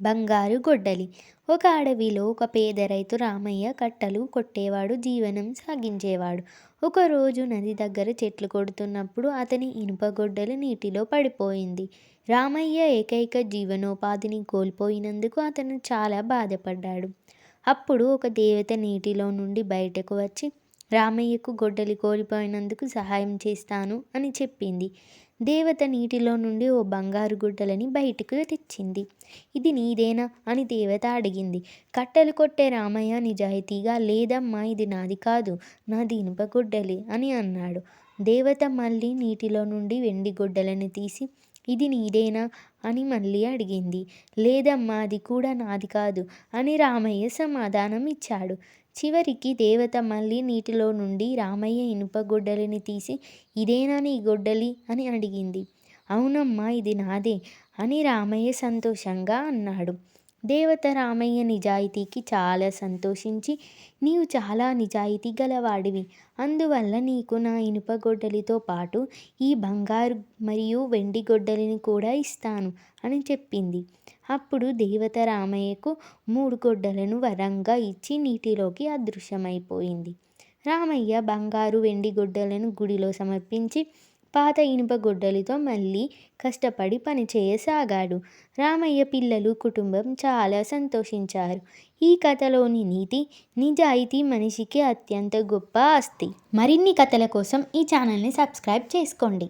బంగారు గొడ్డలి. ఒక అడవిలో ఒక పేద రైతు రామయ్య కట్టలు కొట్టేవాడు జీవనం సాగించేవాడు. ఒకరోజు నది దగ్గర చెట్లు కొడుతున్నప్పుడు అతని ఇనుప గొడ్డలి నీటిలో పడిపోయింది. రామయ్య ఏకైక జీవనోపాధిని కోల్పోయినందుకు అతను చాలా బాధపడ్డాడు. అప్పుడు ఒక దేవత నీటిలో నుండి బయటకు వచ్చి రామయ్యకు గొడ్డలి కోల్పోయినందుకు సహాయం చేస్తాను అని చెప్పింది. దేవత నీటిలో నుండి ఓ బంగారు గుడ్డలని బయటకు తెచ్చింది. ఇది నీదేనా? అని దేవత అడిగింది. కట్టెలు కొట్టే రామయ్య నిజాయితీగా లేదమ్మా ఇది నాది కాదు నాది ఇనుప గుడ్డలి అని అన్నాడు. దేవత మళ్ళీ నీటిలో నుండి వెండి గుడ్డలను తీసి ఇది నీదేనా? అని మళ్ళీ అడిగింది. లేదమ్మా అది కూడా నాది కాదు అని రామయ్య సమాధానం ఇచ్చాడు చివరికి దేవత మళ్ళీ నీటిలో నుండి రామయ్య ఇనుప గొడ్డలిని తీసి ఇదేనా నీ గొడ్డలి? అని అడిగింది. అవునమ్మా ఇది నాదే అని రామయ్య సంతోషంగా అన్నాడు. దేవత రామయ్య నిజాయితీకి చాలా సంతోషించి నీవు చాలా నిజాయితీ గలవాడివి. అందువల్ల నీకు నా ఇనుప గొడ్డలితో పాటు ఈ బంగారు మరియు వెండి గొడ్డలిని కూడా ఇస్తాను అని చెప్పింది. అప్పుడు దేవత రామయ్యకు మూడు గొడ్డలను వరంగా ఇచ్చి నీటిలోకి అదృశ్యమైపోయింది. రామయ్య బంగారు వెండి గొడ్డలను గుడిలో సమర్పించి పాత ఇనుప గొడ్డలితో మళ్ళీ కష్టపడి పనిచేయసాగాడు రామయ్య పిల్లలు కుటుంబం చాలా సంతోషించారు. ఈ కథలోని నీతి నిజాయితీ మనిషికి అత్యంత గొప్ప ఆస్తి. మరిన్ని కథల కోసం ఈ ఛానల్ని సబ్స్క్రైబ్ చేసుకోండి.